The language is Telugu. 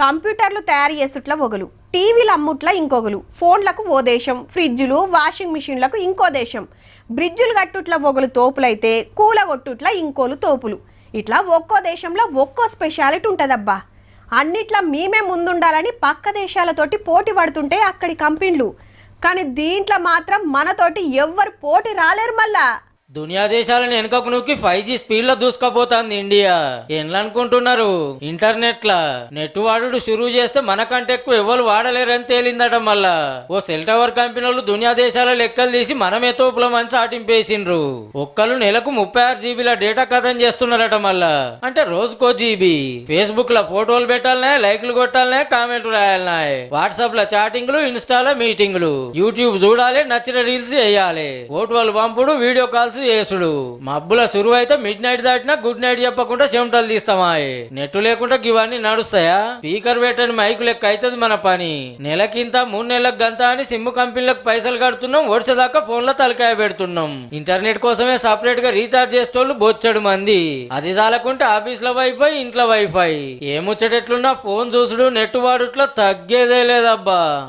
కంప్యూటర్లు తయారు చేసుట్ల ఒకలు టీవీలు అమ్ముట్ల ఇంకొకలు ఫోన్లకు ఓ దేశం ఫ్రిడ్జులు వాషింగ్ మిషన్లకు ఇంకో దేశం. బ్రిడ్జులు కట్టుట్ల ఒకలు తోపులైతే కూలగొట్టుట్ల ఇంకోలు తోపులు. ఇట్లా ఒక్కో దేశంలో ఒక్కో స్పెషాలిటీ ఉంటుందబ్బా. అన్నిట్లా మేమే ముందుండాలని పక్క దేశాలతోటి పోటీ పడుతుంటే అక్కడి కంపెనీలు. కానీ దీంట్లో మాత్రం మనతోటి ఎవ్వరు పోటీ రాలేరు మళ్ళా. దునియా దేశాలను వెనుకకు నూకి ఫైవ్ జీ స్పీడ్లో దూసుకపోతుంది ఇండియా. ఎట్లా అనుకుంటున్నారు ఇంటర్నెట్ లా నెట్ వాడుడు షురూ చేస్తే మనకంటే ఎక్కువ ఎవరు వాడలేరని తేలిందట మళ్ళా. ఓ సెల్ టవర్ కంపెనీ వాళ్ళు దునియా దేశాల లెక్కలు తీసి మనమే తోపుల మంచి ఆటింపేసిండ్రు. ఒక్కళ్ళు నెలకు ముప్పై ఆరు జీబీల డేటా కథం చేస్తున్నారట మళ్ళా. అంటే రోజుకో జీబీ. ఫేస్బుక్లో ఫోటోలు పెట్టాలనే లైక్లు కొట్టాలనే కామెంట్లు రాయాలనే వాట్సాప్లో చాటింగ్లు ఇన్స్టాలో మీటింగ్లు. యూట్యూబ్ చూడాలి నచ్చిన రీల్స్ వేయాలి వాళ్ళు పంపుడు వీడియో కాల్స్ చేసుడు మబ్బుల సురువు అయితే మిడ్ నైట్ దాటినా గుడ్ నైట్ చెప్పకుండా చెమటలు తీస్తామా నెట్ లేకుండా ఇవన్నీ నడుస్తాయా? స్పీకర్ పెట్టని మైకు లెక్క అవుతుంది మన పని. నెలకింత మూడు నెలలకు గంత అని సిమ్ కంపెనీలకు పైసలు కడుతున్నాం ఒడిచేదాకా ఫోన్ల తలకాయ పెడుతున్నాం. ఇంటర్నెట్ కోసమే సపరేట్గా రీఛార్జ్ చేసేటోళ్ళు బొచ్చడు మంది. అది చాలకుంటే ఆఫీస్ల వైఫై ఇంట్లో వైఫై. ఏముచ్చటెట్లున్నా ఫోన్ చూసుడు నెట్ వాడుట్లో తగ్గేదే లేదబ్బా.